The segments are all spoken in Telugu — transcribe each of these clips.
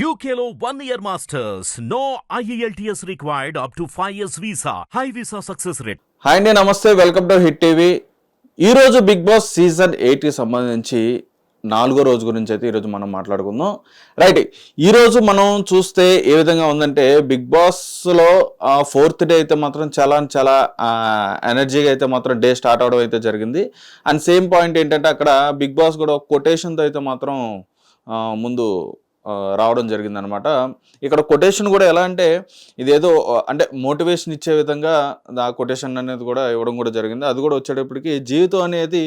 యూకేలో one year masters no E IELTS required up to 5 years visa. High visa success rate. Hi అండి నమస్తే వెల్కమ్ టు హిట్ టీవీ ఈరోజు బిగ్ బాస్ సీజన్ ఎయిట్కి సంబంధించి నాలుగో రోజు గురించి అయితే ఈరోజు మనం మాట్లాడుకుందాం. రైట్ ఈరోజు మనం చూస్తే ఏ విధంగా ఉందంటే బిగ్ బాస్లో ఫోర్త్ డే అయితే మాత్రం చాలా చాలా ఎనర్జీగా అయితే మాత్రం డే స్టార్ట్ అవడం అయితే జరిగింది. అండ్ సేమ్ పాయింట్ ఏంటంటే అక్కడ బిగ్ బాస్ కూడా కొటేషన్తో అయితే మాత్రం ముందు రావడం జరిగిందనమాట ఇక్కడ కొటేషన్ కూడా ఎలా అంటే ఇదేదో అంటే మోటివేషన్ ఇచ్చే విధంగా ఆ కొటేషన్ అనేది కూడా ఇవ్వడం కూడా జరిగింది. అది కూడా వచ్చేటప్పటికి జీవితం అనేది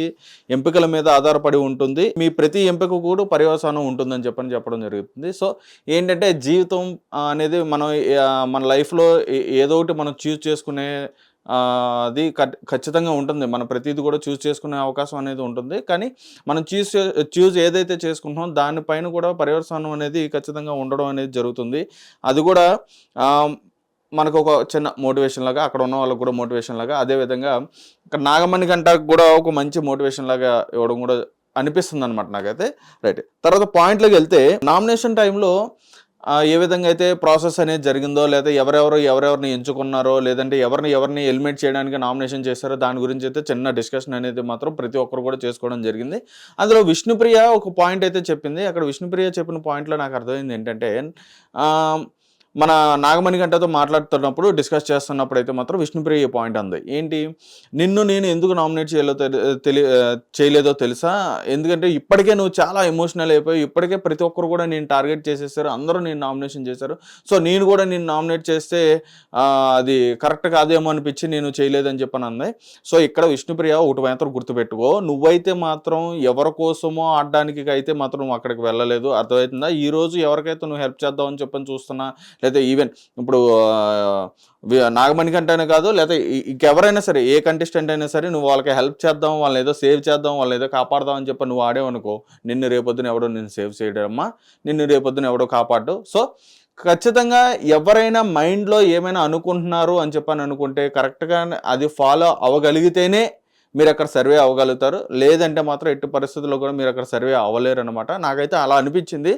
ఎంపికల మీద ఆధారపడి ఉంటుంది. మీ ప్రతి ఎంపిక కూడా పర్యవసానం ఉంటుందని చెప్పని చెప్పడం జరుగుతుంది. సో ఏంటంటే జీవితం అనేది మనం మన లైఫ్లో ఏదో ఒకటి మనం చూస్ చేసుకునే అది ఖచ్చితంగా ఉంటుంది. మనం ప్రతిదీ కూడా చూస్ చేసుకునే అవకాశం అనేది ఉంటుంది. కానీ మనం చూస్ చూస్ ఏదైతే చేసుకుంటున్నామో దానిపైన కూడా పర్యవసానం అనేది ఖచ్చితంగా ఉండడం అనేది జరుగుతుంది. అది కూడా మనకు ఒక చిన్న మోటివేషన్ లాగా అక్కడ ఉన్న వాళ్ళకి కూడా మోటివేషన్ లాగా అదేవిధంగా ఇక్కడ నాగమణి గంటకు కూడా ఒక మంచి మోటివేషన్ లాగా ఇవ్వడం కూడా అనిపిస్తుంది అనమాట నాకైతే. రైట్. తర్వాత పాయింట్లోకి వెళ్తే నామినేషన్ టైంలో ఏ విధంగా అయితే ప్రాసెస్ అనేది జరిగిందో లేదా ఎవరెవరు ఎవరెవరిని ఎంచుకున్నారో లేదంటే ఎవరిని ఎవరిని ఎలిమినేట్ చేయడానికి నామినేషన్ చేశారో దాని గురించి అయితే చిన్న డిస్కషన్ అనేది మాత్రం ప్రతి ఒక్కరు కూడా చేసుకోవడం జరిగింది. అందులో విష్ణుప్రియ ఒక పాయింట్ అయితే చెప్పింది. అక్కడ విష్ణుప్రియ చెప్పిన పాయింట్లో నాకు అర్థమైంది ఏంటంటే మన నాగమణి గంటతో మాట్లాడుతున్నప్పుడు డిస్కస్ చేస్తున్నప్పుడు అయితే మాత్రం విష్ణుప్రియ పాయింట్ అంది. ఏంటి? నిన్ను నేను ఎందుకు నామినేట్ చేయలేదో తెలి చేయలేదో తెలుసా? ఎందుకంటే ఇప్పటికే నువ్వు చాలా ఎమోషనల్ అయిపోయి ఇప్పటికే ప్రతి ఒక్కరు కూడా నేను టార్గెట్ చేసేసారు. అందరూ నేను నామినేషన్ చేశారు. సో నేను కూడా నేను నామినేట్ చేస్తే అది కరెక్ట్ కాదేమో అనిపించి నేను చేయలేదని చెప్పని అంది సో ఇక్కడ విష్ణుప్రియ ఒకటి మాత్రం గుర్తుపెట్టుకో. నువ్వైతే మాత్రం ఎవరి కోసమో ఆడడానికి అయితే మాత్రం నువ్వు అక్కడికి వెళ్ళలేదు. అర్థమవుతుందా? ఈ రోజు ఎవరికైతే నువ్వు హెల్ప్ చేద్దామని చెప్పని చూస్తున్నా లేదా ఈవెన్ ఇప్పుడు నాగమణి కంటేనే కాదు లేదా ఇంకెవరైనా సరే ఏ కంటెస్టెంట్ అయినా సరే నువ్వు వాళ్ళకి హెల్ప్ చేద్దాం వాళ్ళని ఏదో సేవ్ చేద్దాం వాళ్ళని ఏదో కాపాడదాం అని చెప్పి నువ్వు ఆడేవనుకో నిన్ను రేపొద్దున ఎవడో నిన్ను సేవ్ చేయడమ్మా నిన్ను రేపొద్దున ఎవడో కాపాడు. సో ఖచ్చితంగా ఎవరైనా మైండ్లో ఏమైనా అనుకుంటున్నారు అని చెప్పని అనుకుంటే కరెక్ట్గా అది ఫాలో అవ్వగలిగితేనే మీరు అక్కడ సర్వే అవ్వగలుగుతారు. లేదంటే మాత్రం ఎట్టి పరిస్థితుల్లో కూడా మీరు అక్కడ సర్వే అవ్వలేరు అనమాట నాకైతే అలా అనిపించింది.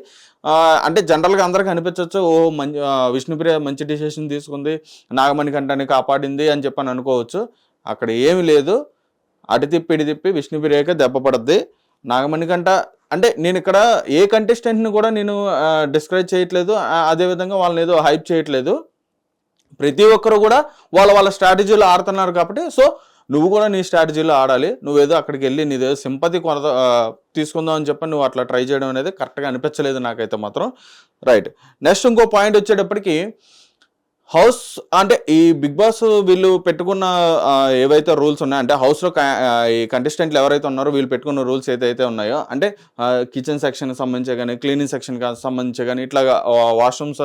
అంటే జనరల్గా అందరికీ అనిపించవచ్చు ఓ మంచి విష్ణుప్రియ మంచి డిసిషన్ తీసుకుంది నాగమణి కంటాన్ని కాపాడింది అని చెప్పని అనుకోవచ్చు. అక్కడ ఏమీ లేదు. అటు తిప్పి ఇటు తిప్పి విష్ణుప్రియకే దెబ్బ పడద్ది. నాగమణి కంట అంటే నేను ఇక్కడ ఏ కంటెస్టెంట్ని కూడా నేను డిస్క్రైబ్ చేయట్లేదు. అదేవిధంగా వాళ్ళని ఏదో హైప్ చేయట్లేదు. ప్రతి ఒక్కరు కూడా వాళ్ళ వాళ్ళ స్ట్రాటజీలో ఆడుతున్నారు కాబట్టి సో నువ్వు కూడా నీ స్ట్రాటజీలో ఆడాలి. నువ్వేదో అక్కడికి వెళ్ళి నీదేదో సింపతి కొనత తీసుకుందాం అని చెప్పి నువ్వు అట్లా ట్రై చేయడం అనేది కరెక్ట్గా అనిపించలేదు నాకైతే మాత్రం. రైట్. నెక్స్ట్ ఇంకో పాయింట్ వచ్చేటప్పటికి హౌస్ అంటే ఈ బిగ్ బాస్ వీళ్ళు పెట్టుకున్న ఏవైతే రూల్స్ ఉన్నాయో అంటే హౌస్లో ఈ కంటెస్టెంట్లు ఎవరైతే ఉన్నారో వీళ్ళు పెట్టుకున్న రూల్స్ ఏదైతే ఉన్నాయో అంటే కిచెన్ సెక్షన్కి సంబంధించి కానీ క్లీనింగ్ సెక్షన్కి సంబంధించి కానీ ఇట్లా వాష్రూమ్స్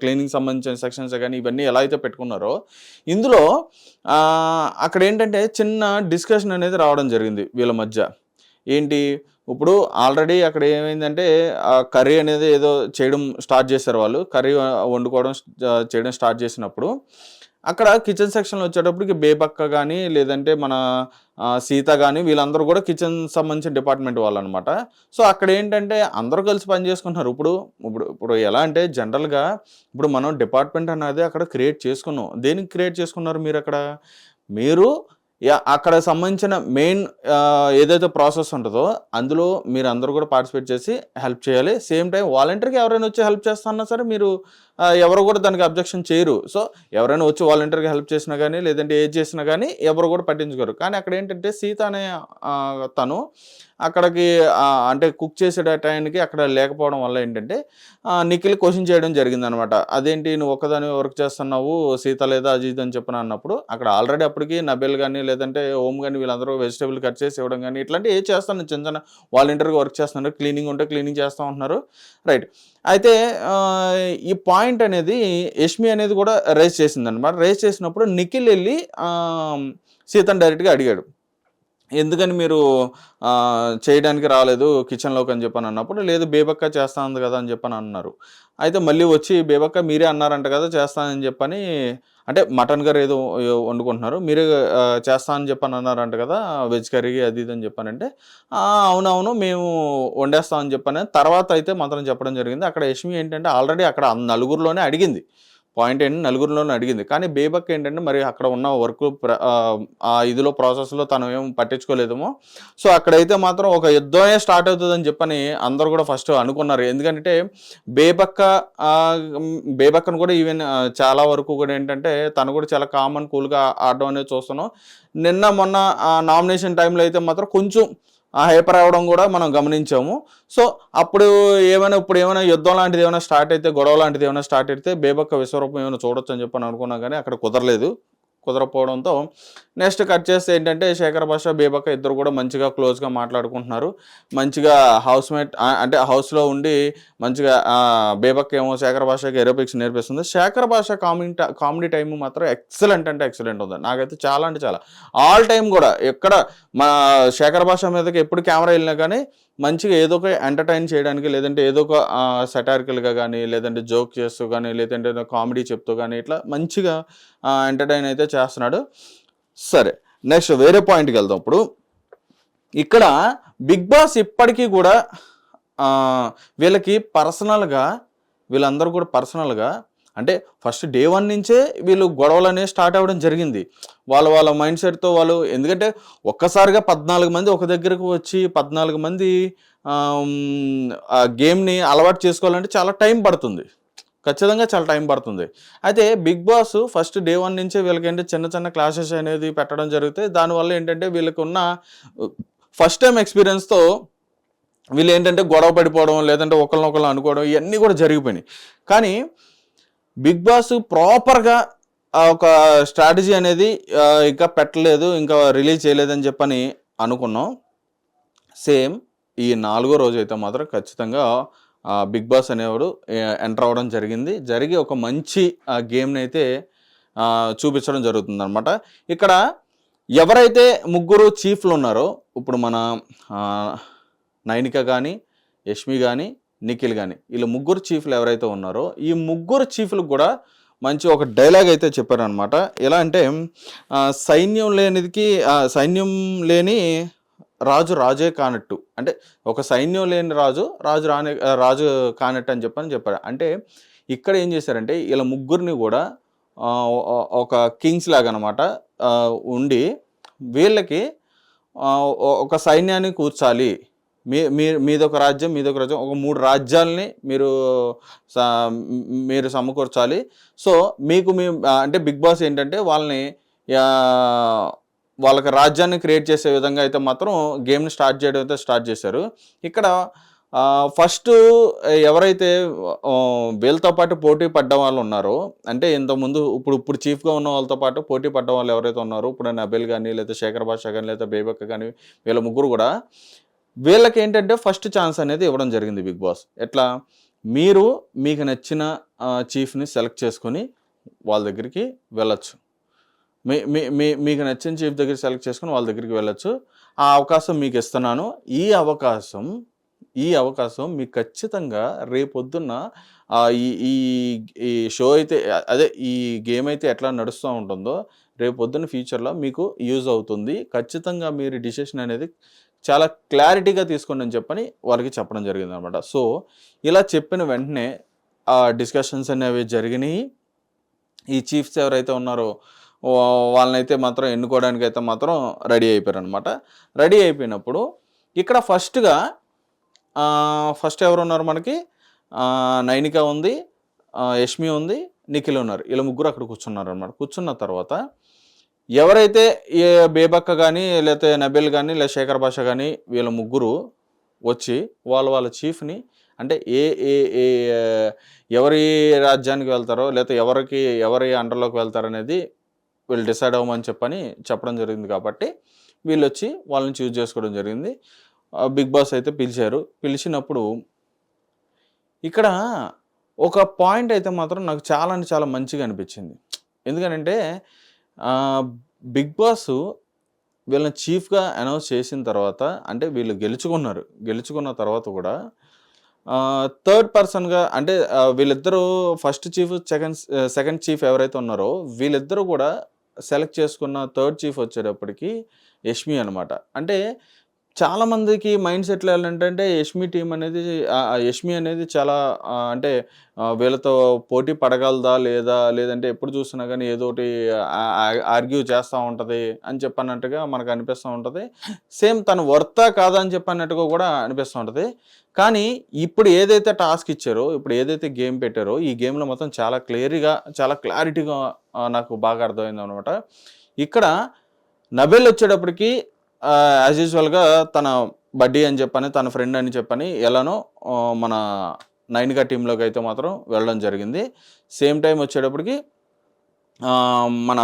క్లీనింగ్ సంబంధించిన సెక్షన్స్ కానీ ఇవన్నీ ఎలా అయితే పెట్టుకున్నారో ఇందులో అక్కడ ఏంటంటే చిన్న డిస్కషన్ అనేది రావడం జరిగింది వీళ్ళ మధ్య. ఏంటి? ఇప్పుడు ఆల్రెడీ అక్కడ ఏమైందంటే ఆ కర్రీ అనేది ఏదో చేయడం స్టార్ట్ చేశారు వాళ్ళు. కర్రీ వండుకోవడం చేయడం స్టార్ట్ చేసినప్పుడు అక్కడ కిచెన్ సెక్షన్లో వచ్చేటప్పటికి బేబక్క కానీ లేదంటే మన సీత కానీ వీళ్ళందరూ కూడా కిచెన్ సంబంధించిన డిపార్ట్మెంట్ వాళ్ళు అనమాట సో అక్కడ ఏంటంటే అందరూ కలిసి పని చేసుకుంటున్నారు. ఇప్పుడు ఇప్పుడు ఇప్పుడు ఎలా అంటే జనరల్గా ఇప్పుడు మనం డిపార్ట్మెంట్ అనేది అక్కడ క్రియేట్ చేసుకున్నాం. దేనికి క్రియేట్ చేసుకున్నారు మీరు అక్కడ మీరు అక్కడ సంబంధించిన మెయిన్ ఏదైతే ప్రాసెస్ ఉంటుందో అందులో మీరు అందరూ కూడా పార్టిసిపేట్ చేసి హెల్ప్ చేయాలి. సేమ్ టైం వాలంటీర్కి ఎవరైనా వచ్చి హెల్ప్ చేస్తున్నా సరే మీరు ఎవరు కూడా దానికి అబ్జెక్షన్ చేయరు. సో ఎవరైనా వచ్చి వాలంటీర్గా హెల్ప్ చేసినా కానీ లేదంటే ఏది చేసినా కానీ ఎవరు కూడా పట్టించుకోరు. కానీ అక్కడ ఏంటంటే సీత అనే తను అక్కడికి అంటే కుక్ చేసే టైంకి అక్కడ లేకపోవడం వల్ల ఏంటంటే నిఖిల్ క్వశ్చన్ చేయడం జరిగింది అనమాట అదేంటి నువ్వు ఒక్కదాని వర్క్ చేస్తున్నావు సీత లేదా అజీత్ అని చెప్పిన అన్నప్పుడు అక్కడ ఆల్రెడీ అప్పటికి నబెల్ కానీ లేదంటే ఓం కానీ వీళ్ళందరూ వెజిటేబుల్ కట్ చేసి ఇవ్వడం కానీ ఇట్లాంటి ఏ చేస్తాను చిన్న చిన్న వాలంటీర్గా వర్క్ చేస్తున్నారు క్లీనింగ్ ఉంటే క్లీనింగ్ చేస్తూ ఉంటున్నారు. రైట్. అయితే ఈ పాయింట్ పాయింట్ అనేది యష్మి అనేది కూడా రేస్ చేసిందనమాట రేస్ చేసినప్పుడు నిఖిల్ వెళ్ళి సీతన్ సీతను డైరెక్ట్గా అడిగాడు. ఎందుకని మీరు చేయడానికి రాలేదు కిచెన్లోకి అని చెప్పని అన్నప్పుడు లేదు బేబక్క చేస్తాను కదా అని చెప్పని అన్నారు. అయితే మళ్ళీ వచ్చి బేబక్క మీరే అన్నారంట కదా చేస్తానని చెప్పని అంటే మటన్ కర్రీ ఏదో వండుకుంటున్నారు మీరే చేస్తానని చెప్పని అన్నారంట కదా వెజ్ కర్రీ అది ఇది అని చెప్పానంటే అవునవును మేము వండేస్తామని చెప్పాను. తర్వాత అయితే మాత్రం చెప్పడం జరిగింది. అక్కడ యష్మి ఏంటంటే ఆల్రెడీ అక్కడ నలుగురిలోనే అడిగింది. పాయింట్ ఏంటి నలుగురిలోనే అడిగింది. కానీ బేబక్ ఏంటంటే మరి అక్కడ ఉన్న వర్క్ ఆ ఇదిలో ప్రాసెస్లో తను ఏం పట్టించుకోలేదేమో. సో అక్కడైతే మాత్రం ఒక యుద్ధమే స్టార్ట్ అవుతుందని చెప్పని అందరూ కూడా ఫస్ట్ అనుకున్నారు. ఎందుకంటే బేబక్క బేబక్కను కూడా ఈవెన్ చాలా వరకు కూడా ఏంటంటే తను కూడా చాలా కామన్ కూల్గా ఆడడం అనేది చూస్తున్నాం. నిన్న మొన్న నామినేషన్ టైంలో అయితే మాత్రం కొంచెం ఆ హైపర్ అవ్వడం కూడా మనం గమనించాము. సో అప్పుడు ఏమైనా ఇప్పుడు ఏమైనా యుద్ధం లాంటిది ఏమైనా స్టార్ట్ అయితే గొడవ లాంటిది ఏమైనా స్టార్ట్ అయితే బేబక్క విశ్వరూపం ఏమైనా చూడొచ్చు అని చెప్పని అనుకున్నాం కానీ అక్కడ కుదరలేదు. కుదరకపోవడంతో నెక్స్ట్ కట్ చేస్తే ఏంటంటే శేఖర్ భాష బేబక్క ఇద్దరు కూడా మంచిగా క్లోజ్గా మాట్లాడుకుంటున్నారు. మంచిగా హౌస్ మేట్ అంటే హౌస్లో ఉండి మంచిగా ఆ, బేబక్క ఏమో శేఖర్ భాషకి ఎరోపిక్స్ నేర్పిస్తుంది. Shekhar Basha comedy comedy time మాత్రం ఎక్సలెంట్ అంటే ఎక్సలెంట్ ఉంది. నాకైతే చాలా అంటే చాలా. ఆల్ టైం కూడా ఎక్కడ మా శేఖర్ భాష మీదకి ఎప్పుడు కెమెరా వెళ్ళినా కానీ మంచిగా ఏదో ఒక ఎంటర్టైన్ చేయడానికి లేదంటే ఏదో ఒక సెటారికల్గా కానీ లేదంటే జోక్ చేస్తూ కానీ లేదంటే కామెడీ చెప్తూ కానీ ఇట్లా మంచిగా ఎంటర్టైన్ అయితే చేస్తున్నాడు. సరే నెక్స్ట్ వేరే పాయింట్కి వెళ్దాం ఇప్పుడు. ఇక్కడ బిగ్ బాస్ ఇప్పటికీ కూడా వీళ్ళకి పర్సనల్గా వీళ్ళందరూ కూడా పర్సనల్గా అంటే ఫస్ట్ డే వన్ నుంచే వీళ్ళు గొడవలు అనేవి స్టార్ట్ అవ్వడం జరిగింది. వాళ్ళ వాళ్ళ మైండ్ సెట్తో వాళ్ళు ఎందుకంటే ఒక్కసారిగా పద్నాలుగు మంది ఒక దగ్గరకు వచ్చి పద్నాలుగు మంది ఆ గేమ్ని అలవాటు చేసుకోవాలంటే చాలా టైం పడుతుంది. ఖచ్చితంగా చాలా టైం పడుతుంది. అయితే big boss first day one నుంచే వీళ్ళకి చిన్న చిన్న క్లాసెస్ అనేది పెట్టడం జరిగితే దానివల్ల ఏంటంటే వీళ్ళకున్న ఫస్ట్ టైం ఎక్స్పీరియన్స్తో వీళ్ళు ఏంటంటే గొడవ పడిపోవడం లేదంటే ఒకరినొకరు అనుకోవడం ఇవన్నీ కూడా జరిగిపోయినాయి. కానీ బిగ్ బాస్ ప్రాపర్గా ఒక స్ట్రాటజీ అనేది ఇంకా పెట్టలేదు ఇంకా రిలీజ్ చేయలేదని చెప్పని అనుకున్నాం. సేమ్ ఈ నాలుగో రోజు అయితే మాత్రం ఖచ్చితంగా బిగ్ బాస్ అనేవాడు ఎంటర్ అవ్వడం జరిగింది. జరిగి ఒక మంచి గేమ్ని అయితే చూపించడం జరుగుతుందనమాట ఇక్కడ ఎవరైతే ముగ్గురు చీఫ్లు ఉన్నారో ఇప్పుడు మన నైనిక కానీ యష్మి కానీ నిఖిల్ కానీ వీళ్ళు ముగ్గురు చీఫ్లు ఎవరైతే ఉన్నారో ఈ ముగ్గురు చీఫ్లకు కూడా మంచి ఒక డైలాగ్ అయితే చెప్పారనమాట ఎలా అంటే సైన్యం లేనిదికి సైన్యం లేని రాజు రాజే కానట్టు. అంటే ఒక సైన్యం లేని రాజు రాజు రాని రాజు కానట్టు అని చెప్పని చెప్పారు. అంటే ఇక్కడ ఏం చేశారంటే వీళ్ళ ముగ్గురిని కూడా ఒక కింగ్స్ లాగా అనమాట ఉండి వీళ్ళకి ఒక సైన్యాన్ని కూర్చాలి. మీ మీ- మీదొక రాజ్యం మీదొక రాజ్యం ఒక మూడు రాజ్యాలని మీరు మీరు సమకూర్చాలి. సో మీకు మీ అంటే బిగ్ బాస్ ఏంటంటే వాళ్ళని వాళ్ళకి రాజ్యాన్ని క్రియేట్ చేసే విధంగా అయితే మాత్రం గేమ్ని స్టార్ట్ చేయడం అయితే స్టార్ట్ చేశారు. ఇక్కడ ఫస్ట్ ఎవరైతే వీళ్ళతో పాటు పోటీ పడ్డ వాళ్ళు ఉన్నారో అంటే ఇంతకుముందు ఇప్పుడు ఇప్పుడు చీఫ్గా ఉన్న వాళ్ళతో పాటు పోటీ పడ్డ వాళ్ళు ఎవరైతే ఉన్నారో ఇప్పుడు నబేల్ కానీ లేదా శేఖర్ భాష కానీ లేదా బేబక్క కానీ వీళ్ళ ముగ్గురు కూడా వీళ్ళకి ఏంటంటే ఫస్ట్ ఛాన్స్ అనేది ఇవ్వడం జరిగింది బిగ్ బాస్. ఎట్లా? మీరు మీకు నచ్చిన చీఫ్ని సెలెక్ట్ చేసుకొని వాళ్ళ దగ్గరికి వెళ్ళొచ్చు. మీ మీ మీకు నచ్చిన చీఫ్ దగ్గర సెలెక్ట్ చేసుకొని వాళ్ళ దగ్గరికి వెళ్ళొచ్చు. ఆ అవకాశం మీకు ఇస్తున్నాను. ఈ అవకాశం ఈ అవకాశం మీకు ఖచ్చితంగా రేపొద్దున్న ఈ ఈ షో అయితే అదే ఈ గేమ్ అయితే ఎట్లా నడుస్తూ ఉంటుందో రేపొద్దున ఫ్యూచర్లో మీకు యూజ్ అవుతుంది. ఖచ్చితంగా మీరు డిసిషన్ అనేది చాలా క్లారిటీగా తీసుకోండి అని చెప్పని వాళ్ళకి చెప్పడం జరిగింది అనమాట సో ఇలా చెప్పిన వెంటనే ఆ డిస్కషన్స్ అనేవి జరిగినాయి. ఈ చీఫ్స్ ఎవరైతే ఉన్నారో వాళ్ళనైతే మాత్రం ఎన్నుకోవడానికి అయితే మాత్రం రెడీ అయిపోయారు అనమాట రెడీ అయిపోయినప్పుడు ఇక్కడ ఫస్ట్గా ఫస్ట్ ఎవరు ఉన్నారు మనకి? నైనిక ఉంది యష్మి ఉంది నిఖిల్ ఉన్నారు. వీళ్ళ ముగ్గురు అక్కడ కూర్చున్నారు అనమాట కూర్చున్న తర్వాత ఎవరైతే ఏ బేబక్క కానీ లేకపోతే నబెల్ కానీ లేదా శేఖర్ భాష కానీ వీళ్ళ ముగ్గురు వచ్చి వాళ్ళ వాళ్ళ చీఫ్ని అంటే ఏ ఏ ఏ ఎవరి రాజ్యానికి వెళ్తారో లేకపోతే ఎవరికి ఎవరి అండర్లోకి వెళ్తారనేది వీళ్ళు డిసైడ్ అవ్వమని చెప్పని చెప్పడం జరిగింది కాబట్టి వీళ్ళు వచ్చి వాళ్ళని చూజ్ చేసుకోవడం జరిగింది. బిగ్ బాస్ అయితే పిలిచారు. పిలిచినప్పుడు ఇక్కడ ఒక పాయింట్ అయితే మాత్రం నాకు చాలా అంటే చాలా మంచిగా అనిపించింది. ఎందుకనంటే బిగ్ బాస్ వీళ్ళని చీఫ్గా అనౌన్స్ చేసిన తర్వాత అంటే వీళ్ళు గెలుచుకున్నారు. గెలుచుకున్న తర్వాత కూడా థర్డ్ పర్సన్గా అంటే వీళ్ళిద్దరూ first chief second second chief ఎవరైతే ఉన్నారో వీళ్ళిద్దరూ కూడా సెలెక్ట్ చేసుకున్న థర్డ్ చీఫ్ వచ్చేటప్పటికి యష్మి అనమాట అంటే చాలా మందికి మైండ్ సెట్ ఏంటంటే యష్మి టీం అనేది యష్మి అనేది చాలా అంటే వీళ్ళతో పోటీ పడగలదా లేదా లేదంటే ఎప్పుడు చూసినా కానీ ఏదో ఒకటి ఆర్గ్యూ చేస్తూ ఉంటుంది అని చెప్పన్నట్టుగా మనకు అనిపిస్తూ ఉంటుంది. సేమ్ తను వర్తా కాదా అని చెప్పన్నట్టుగా కూడా అనిపిస్తూ ఉంటుంది. కానీ ఇప్పుడు ఏదైతే టాస్క్ ఇచ్చారో ఇప్పుడు ఏదైతే గేమ్ పెట్టారో ఈ గేమ్లో మొత్తం చాలా క్లియర్గా చాలా క్లారిటీగా నాకు బాగా అర్థమైంది అనమాట ఇక్కడ నబెల్ వచ్చేటప్పటికి యాజ్ యూజువల్గా తన బడ్డీ అని చెప్పని తన ఫ్రెండ్ అని చెప్పని ఎలానో మన నైన్గా టీంలోకి అయితే మాత్రం వెళ్ళడం జరిగింది. సేమ్ టైం వచ్చేటప్పటికి మన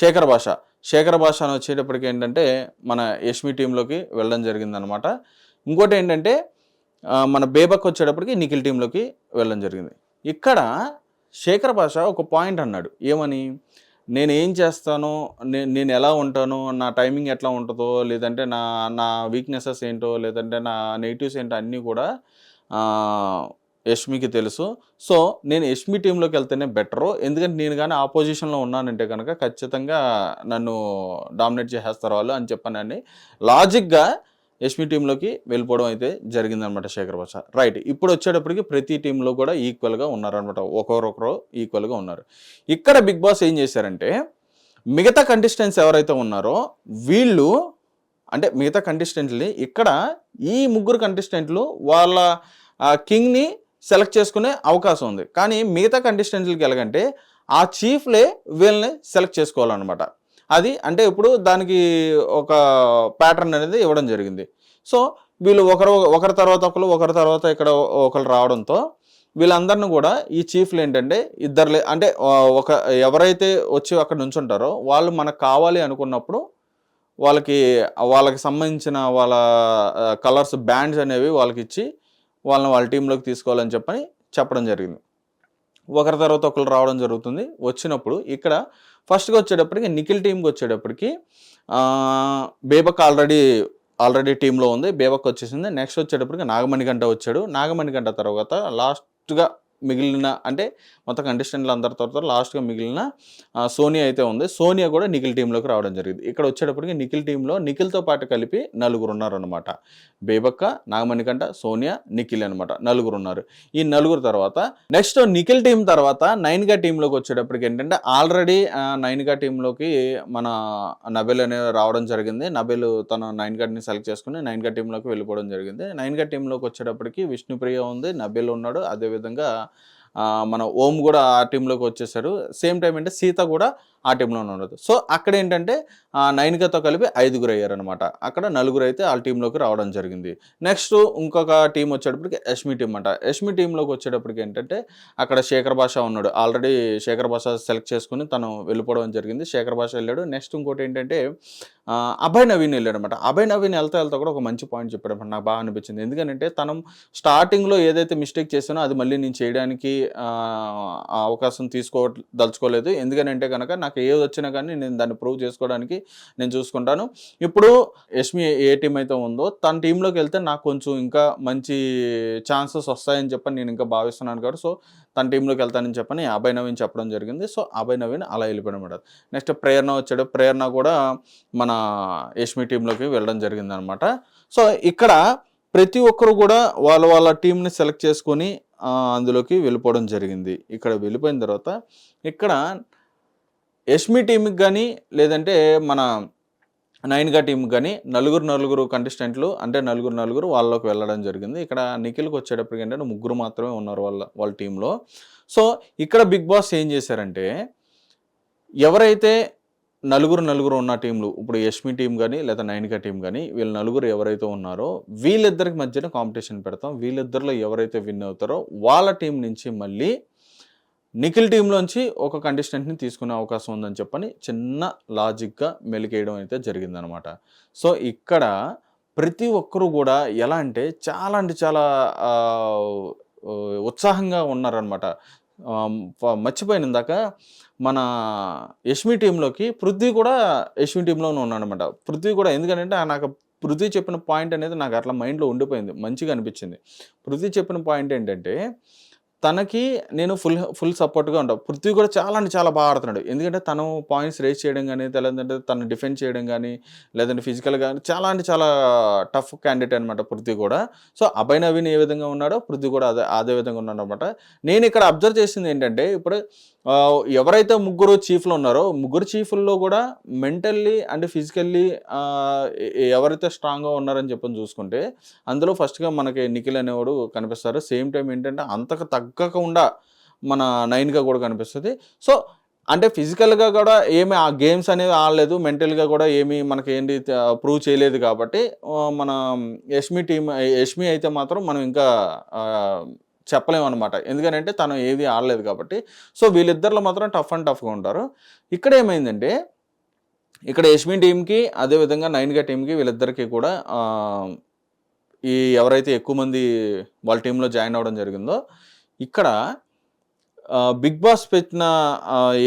శేఖర్ భాష శేఖర్ భాష అని వచ్చేటప్పటికి ఏంటంటే మన యష్మి టీంలోకి వెళ్ళడం జరిగిందనమాట. ఇంకోటి ఏంటంటే మన బేబక్ వచ్చేటప్పటికి నిఖిల్ టీంలోకి వెళ్ళడం జరిగింది. ఇక్కడ శేఖర్ భాష ఒక పాయింట్ అన్నాడు. ఏమని? నేను ఏం చేస్తాను? నేను ఎలా ఉంటాను? నా టైమింగ్ ఎట్లా ఉంటుందో? లేదంటే నా నా వీక్నెసెస్ ఏంటో? లేదంటే నా నెగిటివ్స్ ఏంటో అన్నీ కూడా యష్మికి తెలుసు. సో నేను యష్మి టీంలోకి వెళ్తేనే బెటరు. ఎందుకంటే నేను కానీ ఆపోజిషన్లో ఉన్నానంటే కనుక ఖచ్చితంగా నన్ను డామినేట్ చేసేస్తారు వాళ్ళు అని చెప్పానండి. లాజిక్గా ఎస్మి టీంలోకి వెళ్ళిపోవడం అయితే జరిగిందనమాట శేఖర్ భాష రైట్ ఇప్పుడు వచ్చేటప్పటికి ప్రతి టీంలో కూడా ఈక్వల్గా ఉన్నారనమాట ఒకరొకరు ఈక్వల్గా ఉన్నారు. ఇక్కడ బిగ్ బాస్ ఏం చేశారంటే మిగతా కంటెస్టెంట్స్ ఎవరైతే ఉన్నారో వీళ్ళు అంటే మిగతా కంటెస్టెంట్ని ఇక్కడ ఈ ముగ్గురు కంటెస్టెంట్లు వాళ్ళ కింగ్ని సెలెక్ట్ చేసుకునే అవకాశం ఉంది. కానీ మిగతా కంటెస్టెంట్లకి ఎలాగంటే ఆ చీఫ్లే వీళ్ళని సెలెక్ట్ చేసుకోవాలన్నమాట. అది అంటే ఇప్పుడు దానికి ఒక ప్యాటర్న్ అనేది ఇవ్వడం జరిగింది. సో వీళ్ళు ఒకరు ఒకరి తర్వాత ఒకరు ఒకరి తర్వాత ఇక్కడ ఒకరు రావడంతో వీళ్ళందరిని కూడా ఈ చీఫ్లు ఏంటంటే ఇద్దరు అంటే ఒక ఎవరైతే వచ్చి అక్కడ నుంచుంటారో వాళ్ళు మనకు కావాలి అనుకున్నప్పుడు వాళ్ళకి వాళ్ళకి సంబంధించిన వాళ్ళ కలర్స్ బ్యాండ్స్ అనేవి వాళ్ళకి ఇచ్చి వాళ్ళని వాళ్ళ టీంలోకి తీసుకోవాలని చెప్పని చెప్పడం జరిగింది. ఒకరి తర్వాత ఒకరు రావడం జరుగుతుంది. వచ్చినప్పుడు ఇక్కడ ఫస్ట్గా వచ్చేటప్పటికి నిఖిల్ టీంకి వచ్చేటప్పటికి బేబక్ ఆల్రెడీ ఆల్రెడీ టీంలో ఉంది. బేబక్ వచ్చేసింది. నెక్స్ట్ వచ్చేటప్పటికి నాగమణిగంట వచ్చాడు. నాగమణిగంట తర్వాత లాస్ట్గా మిగిలిన అంటే మొత్తం కంటెస్టెంట్లు అందరి తర్వాత లాస్ట్గా మిగిలిన సోనియా అయితే ఉంది. సోనియా కూడా నిఖిల్ టీంలోకి రావడం జరిగింది. ఇక్కడ వచ్చేటప్పటికి నిఖిల్ టీంలో నిఖిల్తో పాటు కలిపి నలుగురు ఉన్నారనమాట బేబక్క నాగమణికంట సోనియా నిఖిల్ అనమాట నలుగురు ఉన్నారు. ఈ నలుగురు తర్వాత నెక్స్ట్ నిఖిల్ టీం తర్వాత నైన్గా టీంలోకి వచ్చేటప్పటికి ఏంటంటే ఆల్రెడీ నైన్గా టీంలోకి మన నబెల్ అనేది రావడం జరిగింది. నబెల్ తన నైన్ని సెలెక్ట్ చేసుకుని నైన్గా టీంలోకి వెళ్ళిపోవడం జరిగింది. నైన్గా టీంలోకి వచ్చేటప్పటికి విష్ణుప్రియ ఉంది నబెల్ ఉన్నాడు. అదేవిధంగా మన ఓం కూడా ఆ టీంలోకి వచ్చేసారు సేమ్ టైం అంటే సీత కూడా ఆ టీంలోనే ఉండదు. సో అక్కడ ఏంటంటే నైన్కతో కలిపి ఐదుగురు అయ్యారనమాట అక్కడ నలుగురు అయితే ఆ టీంలోకి రావడం జరిగింది. నెక్స్ట్ ఇంకొక టీం వచ్చేటప్పటికి యష్మి టీం అంట. యష్మి టీంలోకి వచ్చేటప్పటికి ఏంటంటే అక్కడ శేఖర్ భాష ఉన్నాడు. ఆల్రెడీ శేఖర్ భాష సెలెక్ట్ చేసుకుని తను వెళ్ళిపోవడం జరిగింది. శేఖర్ భాష వెళ్ళాడు. నెక్స్ట్ ఇంకోటి ఏంటంటే అభయ్ నవీన్ వెళ్ళాడు అనమాట అభయ్ నవీన్ వెళ్తా వెళ్తా కూడా ఒక మంచి పాయింట్ చెప్పాడు. అనమాట నాకు బాగా అనిపించింది. ఎందుకంటే తను స్టార్టింగ్లో ఏదైతే మిస్టేక్ చేసానో అది మళ్ళీ నేను చేయడానికి అవకాశం తీసుకో దలుచుకోలేదు. ఎందుకంటే కనుక నాకు నాకు ఏది వచ్చినా కానీ నేను దాన్ని ప్రూవ్ చేసుకోవడానికి నేను చూసుకుంటాను. ఇప్పుడు యష్మి ఏ టీం అయితే ఉందో తన టీంలోకి వెళ్తే నాకు కొంచెం ఇంకా మంచి ఛాన్సెస్ వస్తాయని చెప్పని నేను ఇంకా భావిస్తున్నాను కాబట్టి సో తన టీంలోకి వెళ్తానని చెప్పని అభయ నవీన్ చెప్పడం జరిగింది. సో అభయ నవీన్ అలా వెళ్ళిపోయినమాట నెక్స్ట్ ప్రేరణ వచ్చాడు. ప్రేరణ కూడా మన యష్మి టీంలోకి వెళ్ళడం జరిగింది అనమాట సో ఇక్కడ ప్రతి ఒక్కరు కూడా వాళ్ళ వాళ్ళ టీంని సెలెక్ట్ చేసుకొని అందులోకి వెళ్ళిపోవడం జరిగింది. ఇక్కడ వెళ్ళిపోయిన తర్వాత ఇక్కడ యష్మి టీంకి కానీ లేదంటే మన నైన్గా టీంకి కానీ నలుగురు నలుగురు కంటెస్టెంట్లు అంటే నలుగురు నలుగురు వాళ్ళకి వెళ్ళడం జరిగింది. ఇక్కడ నిఖిల్కి వచ్చేటప్పటికి ఏంటంటే ముగ్గురు మాత్రమే ఉన్నారు వాళ్ళ వాళ్ళ టీంలో. సో ఇక్కడ బిగ్ బాస్ ఏం చేశారంటే ఎవరైతే నలుగురు నలుగురు ఉన్న టీంలు ఇప్పుడు యష్మి టీం కానీ లేదా నైన్గా టీం కానీ వీళ్ళ నలుగురు ఎవరైతే ఉన్నారో వీళ్ళిద్దరికి మధ్యన కాంపిటీషన్ పెడతాం. వీళ్ళిద్దరిలో ఎవరైతే విన్ అవుతారో వాళ్ళ టీం నుంచి మళ్ళీ నిఖిల్ టీంలోంచి ఒక కంటెస్టెంట్ని తీసుకునే అవకాశం ఉందని చెప్పని చిన్న లాజిక్గా మెలికేయడం అయితే జరిగిందనమాట. సో ఇక్కడ ప్రతి ఒక్కరూ కూడా ఎలా అంటే చాలా అంటే చాలా ఉత్సాహంగా ఉన్నారనమాట. మర్చిపోయిన ఇందాక. మన యష్మి టీంలోకి పృథ్వీ కూడా యష్మి టీంలోనే ఉన్నాడనమాట. పృథ్వీ కూడా ఎందుకంటే నాకు పృథ్వీ చెప్పిన పాయింట్ అనేది నాకు అట్లా మైండ్లో ఉండిపోయింది. మంచిగా అనిపించింది. పృథ్వీ చెప్పిన పాయింట్ ఏంటంటే తనకి నేను ఫుల్ ఫుల్ సపోర్ట్గా ఉంటాను పృథ్వీ కూడా చాలా అంటే చాలా బాగా ఆడుతున్నాడు. ఎందుకంటే తను పాయింట్స్ రేస్ చేయడం కానీ లేదంటే తను డిఫెండ్ చేయడం కానీ లేదంటే ఫిజికల్గా కానీ చాలా అంటే చాలా టఫ్ క్యాండిడేట్ అనమాట పృథ్వీ కూడా. సో అభయ నవీన్ ఏ విధంగా ఉన్నాడో పృథ్వీ కూడా అదే అదే విధంగా ఉన్నాడు అనమాట నేను ఇక్కడ అబ్జర్వ్ చేసింది ఏంటంటే ఇప్పుడు ఎవరైతే ముగ్గురు చీఫ్లు ఉన్నారో ముగ్గురు చీఫ్ల్లో కూడా మెంటల్లీ అండ్ ఫిజికల్లీ ఎవరైతే స్ట్రాంగ్గా ఉన్నారని చెప్పని చూసుకుంటే అందులో ఫస్ట్గా మనకి నిఖిల్ అనేవాడు కనిపిస్తారు. సేమ్ టైం ఏంటంటే అంతకు తగ్గకుండా మన నైన్గా కూడా కనిపిస్తుంది. సో అంటే ఫిజికల్గా కూడా ఏమి ఆ గేమ్స్ అనేవి ఆడలేదు. మెంటల్గా కూడా ఏమి మనకి ఏంటి ప్రూవ్ చేయలేదు కాబట్టి మన యష్మి టీం యష్మి అయితే మాత్రం మనం ఇంకా చెప్పలేమన్నమాట. చెప్పలేము అనమాట ఎందుకంటే తను ఏది ఆడలేదు కాబట్టి. సో వీళ్ళిద్దరిలో మాత్రం టఫ్ అండ్ టఫ్గా ఉంటారు. ఇక్కడ ఏమైందంటే ఇక్కడ యష్మి టీంకి అదేవిధంగా నైన్గా టీంకి వీళ్ళిద్దరికీ కూడా ఈ ఎవరైతే ఎక్కువ మంది వాళ్ళ టీంలో జాయిన్ అవ్వడం జరిగిందో ఇక్కడ బిగ్ బాస్ పెట్టిన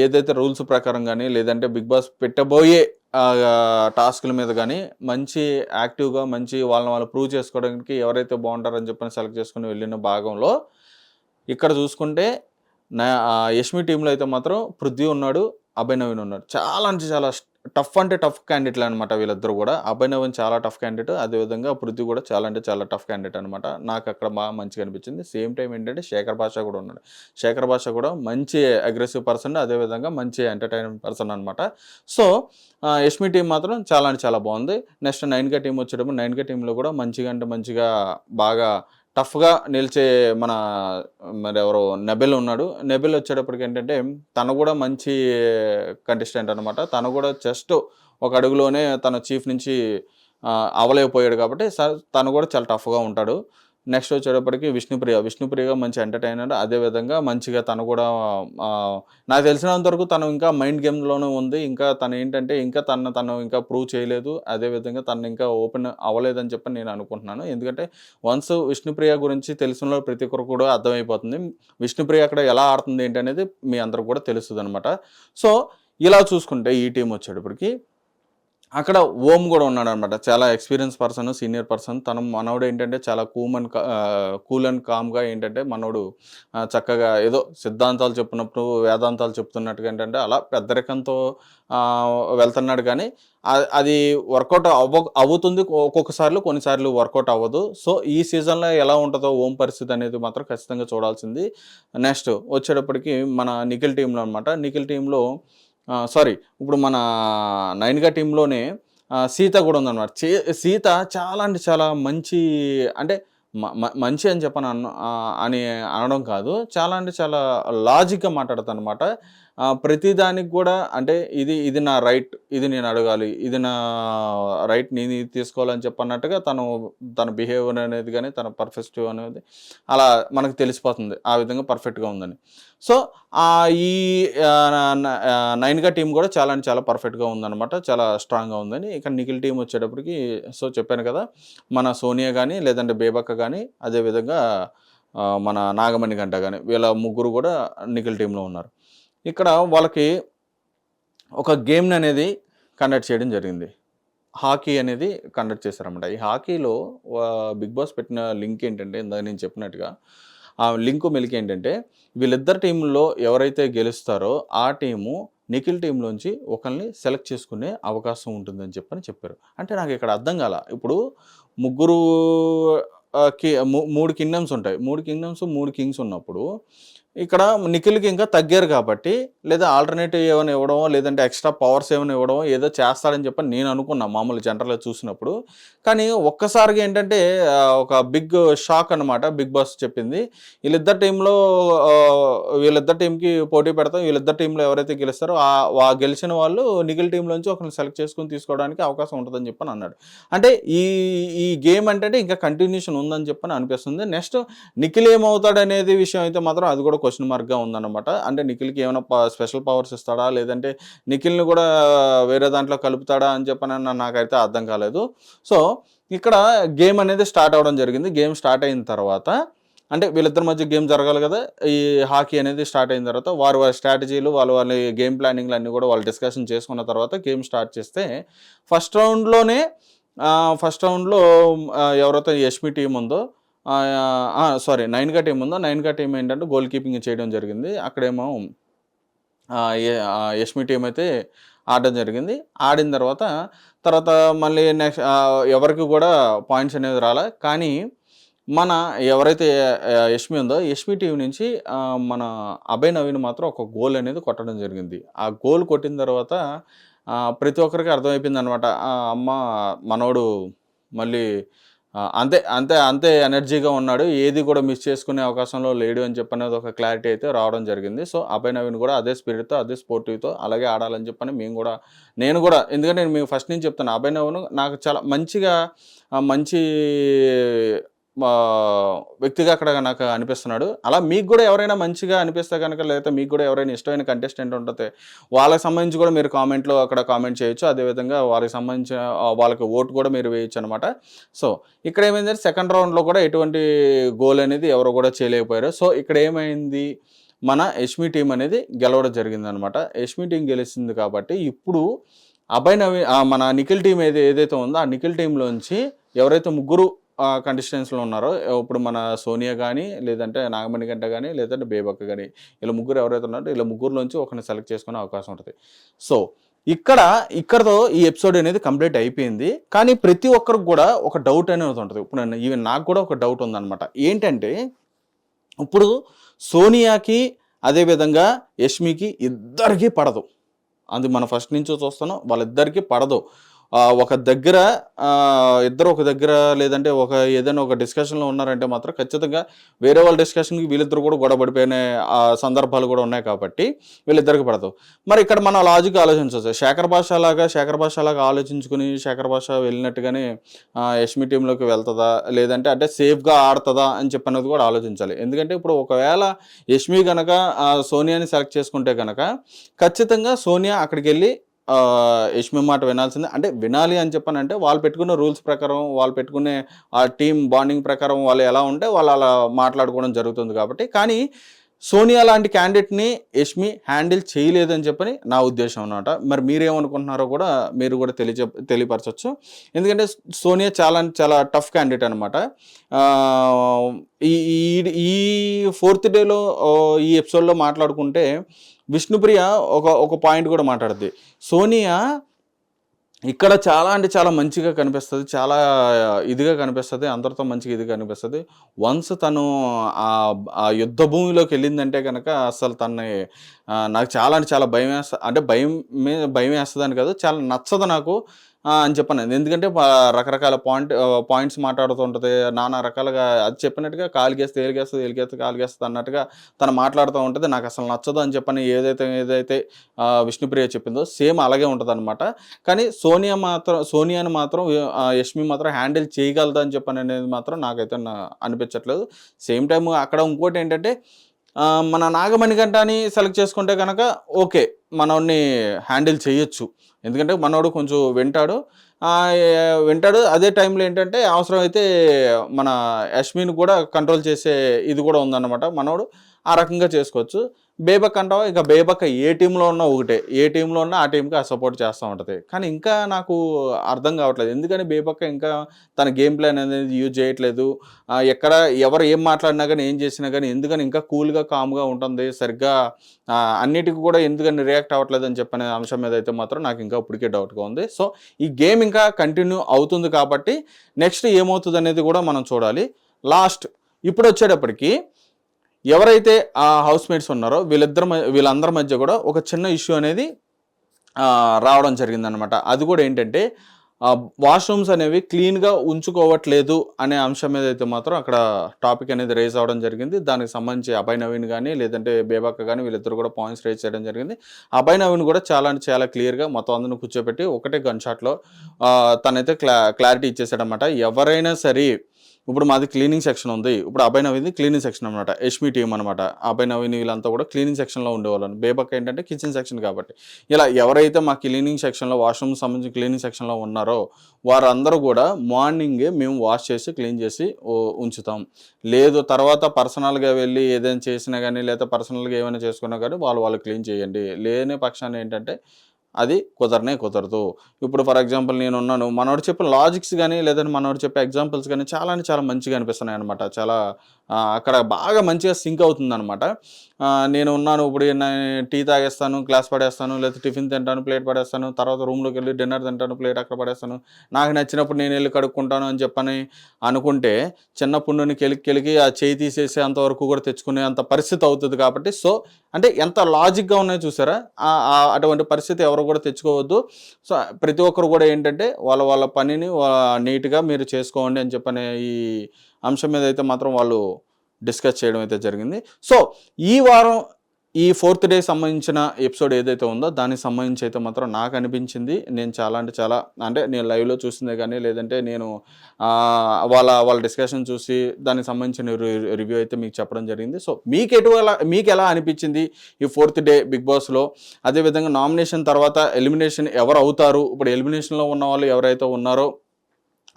ఏదైతే రూల్స్ ప్రకారం కానీ లేదంటే బిగ్ బాస్ పెట్టబోయే టాస్క్ల టాస్కుల మీద కానీ మంచి యాక్టివ్గా మంచి వాళ్ళని వాళ్ళు ప్రూవ్ చేసుకోవడానికి ఎవరైతే బాగుంటారని చెప్పని సెలెక్ట్ చేసుకుని వెళ్ళిన భాగంలో ఇక్కడ చూసుకుంటే నా యష్మి టీంలో అయితే మాత్రం పృథ్వీ ఉన్నాడు అభినవీన్ ఉన్నాడు. చాలా అంటే చాలా టఫ్ అంటే టఫ్ క్యాండిడేట్లు అనమాట వీళ్ళిద్దరు కూడా. అభయ్ చాలా టఫ్ క్యాండిడేట్ అదేవిధంగా పృథ్వీ కూడా చాలా అంటే చాలా టఫ్ క్యాండిడేట్ అనమాట నాకు అక్కడ బాగా మంచిగా అనిపించింది. సేమ్ టైం ఏంటంటే శేఖర్ భాష కూడా ఉన్నాడు. శేఖర్ భాష కూడా మంచి అగ్రెసివ్ పర్సన్ అదేవిధంగా మంచి ఎంటర్టైన్మెంట్ పర్సన్ అనమాట సో ఎస్మి యష్మి టీం మాత్రం చాలా అంటే చాలా బాగుంది. నెక్స్ట్ నైన్గా టీం వచ్చేటప్పుడు నైన్గా టీంలో కూడా మంచిగా అంటే మంచిగా బాగా టఫ్గా నిలిచే మన మరి ఎవరు నెబెల్ ఉన్నాడు. నెబెల్ వచ్చేటప్పటికి ఏంటంటే తను కూడా మంచి కంటెస్టెంట్ అనమాట తను కూడా జస్ట్ ఒక అడుగులోనే తన చీఫ్ నుంచి అవలేకపోయాడు కాబట్టి స- తను కూడా చాలా టఫ్గా ఉంటాడు. నెక్స్ట్ వచ్చేటప్పటికి విష్ణుప్రియ. విష్ణుప్రియగా మంచి ఎంటర్టైనర్. అదేవిధంగా మంచిగా తను కూడా నాకు తెలిసినంత వరకు తను ఇంకా మైండ్ గేమ్లోనే ఉంది. ఇంకా తను ఏంటంటే ఇంకా తను తను ఇంకా ప్రూవ్ చేయలేదు. అదేవిధంగా తను ఇంకా ఓపెన్ అవ్వలేదని చెప్పి నేను అనుకుంటున్నాను. ఎందుకంటే వన్స్ విష్ణుప్రియ గురించి తెలిసిన ప్రతి ఒక్కరు కూడా అర్థమైపోతుంది. విష్ణుప్రియ అక్కడ ఎలా ఆడుతుంది ఏంటి అనేది మీ అందరికి కూడా తెలుస్తుంది అనమాట సో ఇలా చూసుకుంటే ఈ టీం వచ్చేటప్పటికి అక్కడ ఓం కూడా ఉన్నాడు అనమాట చాలా ఎక్స్పీరియన్స్ పర్సన్ సీనియర్ పర్సన్. తను మనోడు ఏంటంటే చాలా కూమ్ అండ్ కూల్ అండ్ కామ్గా ఏంటంటే మనోడు చక్కగా ఏదో సిద్ధాంతాలు చెప్పినప్పుడు వేదాంతాలు చెప్తున్నట్టుగా ఏంటంటే అలా పెద్దరికంతో వెళ్తున్నాడు కానీ అది వర్కౌట్ అవ్వ అవుతుంది. ఒక్కొక్కసార్లు కొన్నిసార్లు వర్కౌట్ అవ్వదు. సో ఈ సీజన్లో ఎలా ఉంటుందో ఓం పరిస్థితి అనేది మాత్రం ఖచ్చితంగా చూడాల్సింది. నెక్స్ట్ వచ్చేటప్పటికి మన నిఖిల్ టీంలో అనమాట నిఖిల్ టీంలో సారీ ఇప్పుడు మన నైన్గా టీంలోనే సీత కూడా ఉందన్నమాట. చే- సీత చాలా అంటే చాలా మంచి అంటే మ- మ- మంచి అని చెప్పని అన్న అని అనడం కాదు. చాలా అంటే చాలా లాజిక్గా మాట్లాడతాను అనమాట ప్రతిదానికి కూడా అంటే ఇది ఇది నా రైట్ ఇది నేను అడగాలి ఇది నా రైట్ నేను ఇది తీసుకోవాలని చెప్పన్నట్టుగా తను తన బిహేవియర్ అనేది కానీ తన పర్ఫెక్టివ్ అనేది అలా మనకు తెలిసిపోతుంది ఆ విధంగా పర్ఫెక్ట్గా ఉందని. సో ఈ నైన్గా టీం కూడా చాలా అంటే చాలా పర్ఫెక్ట్గా ఉందన్నమాట చాలా స్ట్రాంగ్గా ఉందని. ఇక్కడ నిఖిల్ టీం వచ్చేటప్పటికి సో చెప్పాను కదా మన సోనియా కానీ లేదంటే బేబక్క కానీ అదేవిధంగా మన నాగమణి గంట కానీ వీళ్ళ ముగ్గురు కూడా నిఖిల్ టీంలో ఉన్నారు. ఇక్కడ వాళ్ళకి ఒక గేమ్ని అనేది కండక్ట్ చేయడం జరిగింది. హాకీ అనేది కండక్ట్ చేశారన్నమాట. ఈ హాకీలో బిగ్ బాస్ పెట్టిన లింక్ ఏంటంటే ఇందాక నేను చెప్పినట్టుగా ఆ లింక్ మెలికి ఏంటంటే వీళ్ళిద్దరు టీంలో ఎవరైతే గెలుస్తారో ఆ టీము నిఖిల్ టీంలోంచి ఒకరిని సెలెక్ట్ చేసుకునే అవకాశం ఉంటుందని చెప్పని చెప్పారు. అంటే నాకు ఇక్కడ అర్థం కాల. ఇప్పుడు ముగ్గురు కి మూడు కింగ్డమ్స్ ఉంటాయి. మూడు కింగ్డమ్స్ మూడు కింగ్స్ ఉన్నప్పుడు ఇక్కడ నిఖిల్కి ఇంకా తగ్గారు కాబట్టి లేదా ఆల్టర్నేటివ్ ఏమైనా ఇవ్వడమో లేదంటే ఎక్స్ట్రా పవర్స్ ఏమైనా ఇవ్వడమో ఏదో చేస్తాడని చెప్పి నేను అనుకున్నా మామూలు జనరల్గా చూసినప్పుడు. కానీ ఒక్కసారిగా ఏంటంటే ఒక బిగ్ షాక్ అన్నమాట బిగ్ బాస్ చెప్పింది. వీళ్ళిద్దరు టీంలో వీళ్ళిద్దరు టీంకి పోటీ పెడతాం వీళ్ళిద్దరు టీంలో ఎవరైతే గెలుస్తారో ఆ గెలిచిన వాళ్ళు నిఖిల్ టీంలోంచి ఒకరిని సెలెక్ట్ చేసుకుని తీసుకోవడానికి అవకాశం ఉంటుందని చెప్పని అన్నాడు. అంటే ఈ ఈ గేమ్ అంటే ఇంకా కంటిన్యూషన్ ఉందని చెప్పని అనిపిస్తుంది. నెక్స్ట్ నిఖిల్ ఏమవుతాడనేది విషయం అయితే మాత్రం అది కూడా క్వశ్చన్ మార్క్గా ఉందన్నమాట. అంటే నిఖిల్కి ఏమైనా స్పెషల్ పవర్స్ ఇస్తాడా? లేదంటే నిఖిల్ని కూడా వేరే దాంట్లో కలుపుతాడా అని చెప్పని నాకైతే అర్థం కాలేదు. సో ఇక్కడ గేమ్ అనేది స్టార్ట్ అవ్వడం జరిగింది. గేమ్ స్టార్ట్ అయిన తర్వాత అంటే వీళ్ళిద్దరి మధ్య గేమ్ జరగాలి కదా? ఈ హాకీ అనేది స్టార్ట్ అయిన తర్వాత వారి వారి స్ట్రాటజీలు వాళ్ళ వాళ్ళ గేమ్ ప్లానింగ్లు అన్నీ కూడా వాళ్ళు డిస్కషన్ చేసుకున్న తర్వాత గేమ్ స్టార్ట్ చేస్తే ఫస్ట్ రౌండ్లోనే ఫస్ట్ రౌండ్లో ఎవరైతే యష్మి టీం ఉందో సారీ నైన్గా టీం ఉందో నైన్గా టీం ఏంటంటే గోల్ కీపింగ్ చేయడం జరిగింది. అక్కడేమో యష్మి టీం అయితే ఆడడం జరిగింది. ఆడిన తర్వాత తర్వాత మళ్ళీ నెక్స్ట్ ఎవరికి కూడా పాయింట్స్ అనేది రాలే. కానీ మన ఎవరైతే యష్మి ఉందో యష్మి టీం నుంచి మన అభయ్ నవీన్ మాత్రం ఒక గోల్ అనేది కొట్టడం జరిగింది. ఆ గోల్ కొట్టిన తర్వాత ప్రతి ఒక్కరికి అర్థమైపోయింది అనమాట అమ్మ మనోడు మళ్ళీ అంతే అంతే అంతే ఎనర్జీగా ఉన్నాడు. ఏది కూడా మిస్ చేసుకునే అవకాశంలో లేడు అని చెప్పనేది ఒక క్లారిటీ అయితే రావడం జరిగింది. సో అభయ్ నవీన్ కూడా అదే స్పిరిట్తో అదే స్పోర్టివ్తో అలాగే ఆడాలని చెప్పని మేము కూడా నేను కూడా ఎందుకంటే నేను మీకు ఫస్ట్ నుంచి చెప్తాను అభయ్ నవీన్ నాకు చాలా మంచిగా మంచి వ్యక్తిగా అక్కడ నాకు అనిపిస్తున్నాడు. అలా మీకు కూడా ఎవరైనా మంచిగా అనిపిస్తే కనుక లేకపోతే మీకు కూడా ఎవరైనా ఇష్టమైన కంటెస్టెంట్ ఉంటుంది వాళ్ళకి సంబంధించి కూడా మీరు కామెంట్లో అక్కడ కామెంట్ చేయొచ్చు. అదేవిధంగా వారికి సంబంధించిన వాళ్ళకి ఓటు కూడా మీరు వేయచ్చు అనమాట సో ఇక్కడ ఏమైందంటే సెకండ్ రౌండ్లో కూడా ఎటువంటి గోల్ అనేది ఎవరు కూడా చేయలేకపోయారు. సో ఇక్కడ ఏమైంది? మన యష్మి టీం అనేది గెలవడం జరిగిందనమాట యష్మి టీం గెలిచింది కాబట్టి ఇప్పుడు అభయ్ నవీ మన నిఖిల్ టీం ఏది ఏదైతే ఉందో ఆ నిఖిల్ టీంలోంచి ఎవరైతే ముగ్గురు కండిషన్స్లో ఉన్నారో ఇప్పుడు మన సోనియా కానీ లేదంటే నాగమణి గంట కానీ లేదంటే బేబక్క కానీ ఇలా ముగ్గురు ఎవరైతే ఉన్నారో ఇలా ముగ్గురులోంచి ఒకరిని సెలెక్ట్ చేసుకునే అవకాశం ఉంటుంది. సో ఇక్కడ ఇక్కడతో ఈ ఎపిసోడ్ అనేది కంప్లీట్ అయిపోయింది. కానీ ప్రతి ఒక్కరికి కూడా ఒక డౌట్ అనేది ఉంటుంది. ఇప్పుడు నేను ఈవెన్ నాకు కూడా ఒక డౌట్ ఉందన్నమాట. ఏంటంటే ఇప్పుడు సోనియాకి అదేవిధంగా యష్మికి ఇద్దరికీ పడదు. అది మనం ఫస్ట్ నుంచి చూస్తున్నాం వాళ్ళిద్దరికీ పడదు. ఒక దగ్గర ఇద్దరు ఒక దగ్గర లేదంటే ఒక ఏదైనా ఒక డిస్కషన్లో ఉన్నారంటే మాత్రం ఖచ్చితంగా వేరే వాళ్ళ డిస్కషన్కి వీళ్ళిద్దరు కూడా గొడవ పడిపోయిన సందర్భాలు కూడా ఉన్నాయి కాబట్టి వీళ్ళిద్దరికి పడదు మరి ఇక్కడ మన లాజిక్ ఆలోచించవచ్చు. శేఖర్ భాష లాగా శేఖర్ భాష లాగా ఆలోచించుకుని శేఖర్ భాష వెళ్ళినట్టుగానే యష్మి టీంలోకి వెళ్తుందా? లేదంటే అంటే సేఫ్గా ఆడుతుందా అని చెప్పినది కూడా ఆలోచించాలి. ఎందుకంటే ఇప్పుడు ఒకవేళ యష్మి కనుక సోనియాని సెలెక్ట్ చేసుకుంటే కనుక ఖచ్చితంగా సోనియా అక్కడికి వెళ్ళి యష్మి మాట వినాల్సిందే. అంటే వినాలి అని చెప్పానంటే వాళ్ళు పెట్టుకున్న రూల్స్ ప్రకారం వాళ్ళు పెట్టుకునే ఆ టీం బాండింగ్ ప్రకారం వాళ్ళు ఎలా ఉంటే వాళ్ళు అలా మాట్లాడుకోవడం జరుగుతుంది కాబట్టి. కానీ సోనియా లాంటి క్యాండిడేట్ని యష్మి హ్యాండిల్ చేయలేదని చెప్పని నా ఉద్దేశం అనమాట మరి మీరేమనుకుంటున్నారో కూడా మీరు కూడా తెలియ తెలియపరచవచ్చు ఎందుకంటే సోనియా చాలా చాలా టఫ్ క్యాండిడేట్ అనమాట ఈ ఈ- ఈ ఫోర్త్ డేలో ఈ ఎపిసోడ్లో మాట్లాడుకుంటే విష్ణుప్రియ ఒక ఒక పాయింట్ కూడా మాట్లాడుద్ది. సోనియా ఇక్కడ చాలా అంటే చాలా మంచిగా కనిపిస్తుంది చాలా ఇదిగా కనిపిస్తుంది అందరితో మంచిగా ఇది కనిపిస్తుంది. వన్స్ తను ఆ ఆ యుద్ధ భూమిలోకి వెళ్ళిందంటే కనుక అసలు తన నాకు చాలా అంటే చాలా భయం వేస్తా అంటే భయం మీద భయం వేస్తుందని కాదు చాలా నచ్చదు నాకు అని చెప్పాను. ఎందుకంటే రకరకాల పాయింట్ పాయింట్స్ మాట్లాడుతూ ఉంటుంది నానా రకాలుగా అది చెప్పినట్టుగా కాలుగేస్తే ఏలిగేస్తుంది ఏలిగేస్తే కాలుగేస్తుంది అన్నట్టుగా తను మాట్లాడుతూ ఉంటుంది నాకు అసలు నచ్చదు అని చెప్పని ఏదైతే ఏదైతే విష్ణుప్రియ చెప్పిందో సేమ్ అలాగే ఉంటుంది అనమాట కానీ సోనియా మాత్రం సోనియాని మాత్రం యష్మి మాత్రం హ్యాండిల్ చేయగలదా అని చెప్పని అనేది మాత్రం నాకైతే అనిపించట్లేదు. సేమ్ టైం అక్కడ ఇంకోటి ఏంటంటే మన నాగమణి గంటని సెలెక్ట్ చేసుకుంటే కనుక ఓకే మనోడిని హ్యాండిల్ చేయొచ్చు. ఎందుకంటే మనోడు కొంచెం వింటాడు. వింటాడు. అదే టైంలో ఏంటంటే అవసరమైతే మన యష్మిని కూడా కంట్రోల్ చేసే ఇది కూడా ఉందన్నమాట మనోడు. ఆ రకంగా చేసుకోవచ్చు. బేబక్ అంటావు? ఇక బేబక్ ఏ టీంలో ఉన్నా ఒకటే. ఏ టీంలో ఉన్నా ఆ టీంకి ఆ సపోర్ట్ చేస్తూ ఉంటుంది. కానీ ఇంకా నాకు అర్థం కావట్లేదు. ఎందుకని బేబక్క ఇంకా తన గేమ్ ప్లాన్ అనేది యూజ్ చేయట్లేదు. ఎక్కడ ఎవరు ఏం మాట్లాడినా కానీ ఏం చేసినా కానీ ఎందుకని ఇంకా కూల్గా కామ్గా ఉంటుంది. సరిగ్గా అన్నిటికీ కూడా ఎందుకని రియాక్ట్ అవ్వట్లేదు అని చెప్పిన అంశం మీద అయితే మాత్రం నాకు ఇంకా ఇప్పటికే డౌట్గా ఉంది. సో ఈ గేమ్ ఇంకా కంటిన్యూ అవుతుంది కాబట్టి నెక్స్ట్ ఏమవుతుంది అనేది కూడా మనం చూడాలి. లాస్ట్ ఇప్పుడు వచ్చేటప్పటికి ఎవరైతే ఆ హౌస్ మేట్స్ ఉన్నారో వీళ్ళిద్దరు వీళ్ళందరి మధ్య కూడా ఒక చిన్న ఇష్యూ అనేది రావడం జరిగిందనమాట అది కూడా ఏంటంటే వాష్రూమ్స్ అనేవి క్లీన్గా ఉంచుకోవట్లేదు అనే అంశం మీద అయితే మాత్రం అక్కడ టాపిక్ అనేది రేజ్ అవ్వడం జరిగింది. దానికి సంబంధించి అభయ్ నవీన్ కానీ లేదంటే బేబాక్క కానీ వీళ్ళిద్దరు కూడా పాయింట్స్ రేజ్ చేయడం జరిగింది. అభయ్ నవీన్ కూడా చాలా అంటే చాలా క్లియర్గా మొత్తం అందరిని కూర్చోబెట్టి ఒకటే గన్ షాట్లో తనైతే క్లా క్లారిటీ ఇచ్చేసాడనమాట ఎవరైనా సరే ఇప్పుడు మాది క్లీనింగ్ సెక్షన్ ఉంది. ఇప్పుడు అభయ నవీది క్లీనింగ్ సెక్షన్ అనమాట యష్మి టీం అనమాట అభయ నవీన్ వీళ్ళంతా కూడా క్లీనింగ్ సెక్షన్లో ఉండేవాళ్ళని. బేబక్ ఏంటంటే కిచెన్ సెక్షన్ కాబట్టి. ఇలా ఎవరైతే మా క్లీనింగ్ సెక్షన్లో వాష్రూమ్ సంబంధించి క్లీనింగ్ సెక్షన్లో ఉన్నారో వారందరూ కూడా మార్నింగే మేము వాష్ చేసి క్లీన్ చేసి ఉంచుతాం. లేదు తర్వాత పర్సనల్గా వెళ్ళి ఏదైనా చేసినా కానీ లేదా పర్సనల్గా ఏమైనా చేసుకున్నా కానీ వాళ్ళు వాళ్ళు క్లీన్ చేయండి. లేని పక్షాన్ని ఏంటంటే అది కుదరనే కుదరదు. ఇప్పుడు ఫర్ ఎగ్జాంపుల్ నేను ఉన్నాను మనోడు చెప్పిన లాజిక్స్ కానీ లేదంటే మనోడు చెప్పే ఎగ్జాంపుల్స్ కానీ చాలా అంటే చాలా మంచిగా అనిపిస్తున్నాయి అనమాట చాలా అక్కడ బాగా మంచిగా సింక్ అవుతుంది అనమాట నేను ఉన్నాను ఇప్పుడు నేను టీ తాగేస్తాను గ్లాస్ పడేస్తాను లేకపోతే టిఫిన్ తింటాను ప్లేట్ పడేస్తాను తర్వాత రూమ్లోకి వెళ్ళి డిన్నర్ తింటాను ప్లేట్ అక్కడ పడేస్తాను. నాకు నచ్చినప్పుడు నేను వెళ్ళి కడుక్కుంటాను అని చెప్పని అనుకుంటే చిన్నప్పుడు నుండి కెలికి కెలికి ఆ చేయి తీసేసి అంతవరకు కూడా తెచ్చుకునే అంత పరిస్థితి అవుతుంది కాబట్టి సో అంటే ఎంత లాజిక్గా ఉన్నాయో చూసారా? అటువంటి పరిస్థితి ఎవరు కూడా తెచ్చుకోవద్దు. సో ప్రతి ఒక్కరు కూడా ఏంటంటే వాళ్ళ వాళ్ళ పనిని నీట్గా మీరు చేసుకోండి అని చెప్పనే ఈ అంశం మీద అయితే మాత్రం వాళ్ళు డిస్కస్ చేయడం అయితే జరిగింది. సో ఈ వారం ఈ ఫోర్త్ డే సంబంధించిన ఎపిసోడ్ ఏదైతే ఉందో దానికి సంబంధించి అయితే మాత్రం నాకు అనిపించింది. నేను చాలా అంటే చాలా అంటే నేను లైవ్లో చూసిందే కానీ లేదంటే నేను వాళ్ళ వాళ్ళ డిస్కషన్ చూసి దానికి సంబంధించిన రివ్యూ అయితే మీకు చెప్పడం జరిగింది. సో మీకు ఎటువల మీకు ఎలా అనిపించింది ఈ ఫోర్త్ డే బిగ్ బాస్లో? అదేవిధంగా నామినేషన్ తర్వాత ఎలిమినేషన్ ఎవరు అవుతారు? ఇప్పుడు ఎలిమినేషన్లో ఉన్న వాళ్ళు ఎవరైతే ఉన్నారో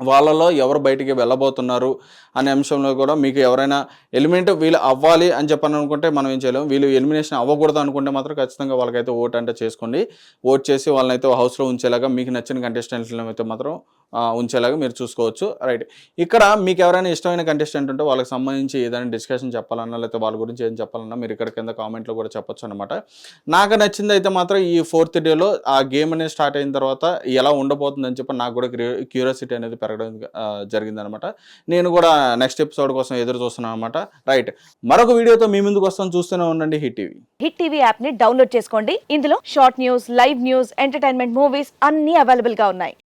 వాళ్ళలో ఎవరు బయటికి వెళ్ళబోతున్నారు అనే అంశంలో కూడా మీకు ఎవరైనా ఎలిమినేట్ వీళ్ళు అవ్వాలి అని చెప్పని అనుకుంటే మనం ఏం చేయలేము వీళ్ళు ఎలిమినేషన్ అవ్వకూడదు అనుకుంటే మాత్రం ఖచ్చితంగా వాళ్ళకైతే ఓట్ అంటే చేసుకోండి. ఓట్ చేసి వాళ్ళనైతే హౌస్లో ఉంచేలాగా మీకు నచ్చిన కంటెస్టెంట్లను అయితే మాత్రం ఉంచేలాగా మీరు చూసుకోవచ్చు. రైట్ ఇక్కడ మీకు ఎవరైనా ఇష్టమైన కంటెస్టెంట్ ఉంటే వాళ్ళకి సంబంధించి ఏదైనా డిస్కషన్ చెప్పాలన్నా లేకపోతే వాళ్ళ గురించి ఏం చెప్పాలన్నా మీరు ఇక్కడ కింద కామెంట్లో కూడా చెప్పొచ్చు అనమాట నాకు నచ్చింది అయితే మాత్రం ఈ ఫోర్త్ డేలో ఆ గేమ్ అనేది స్టార్ట్ అయిన తర్వాత ఎలా ఉండబోతుందని చెప్పి నాకు కూడా క్యూరియాసిటీ అనేది పెరగడం జరిగిందనమాట నేను కూడా నెక్స్ట్ ఎపిసోడ్ కోసం ఎదురు చూస్తున్నాను అనమాట రైట్ మరొక వీడియోతో మీ ముందుకు వస్తాను. చూస్తూనే ఉండండి హిట్ టీవీ హిట్ టీవీ యాప్ని డౌన్లోడ్ చేసుకోండి. ఇందులో short news live news entertainment movies అన్ని అవైలబుల్గా ఉన్నాయి.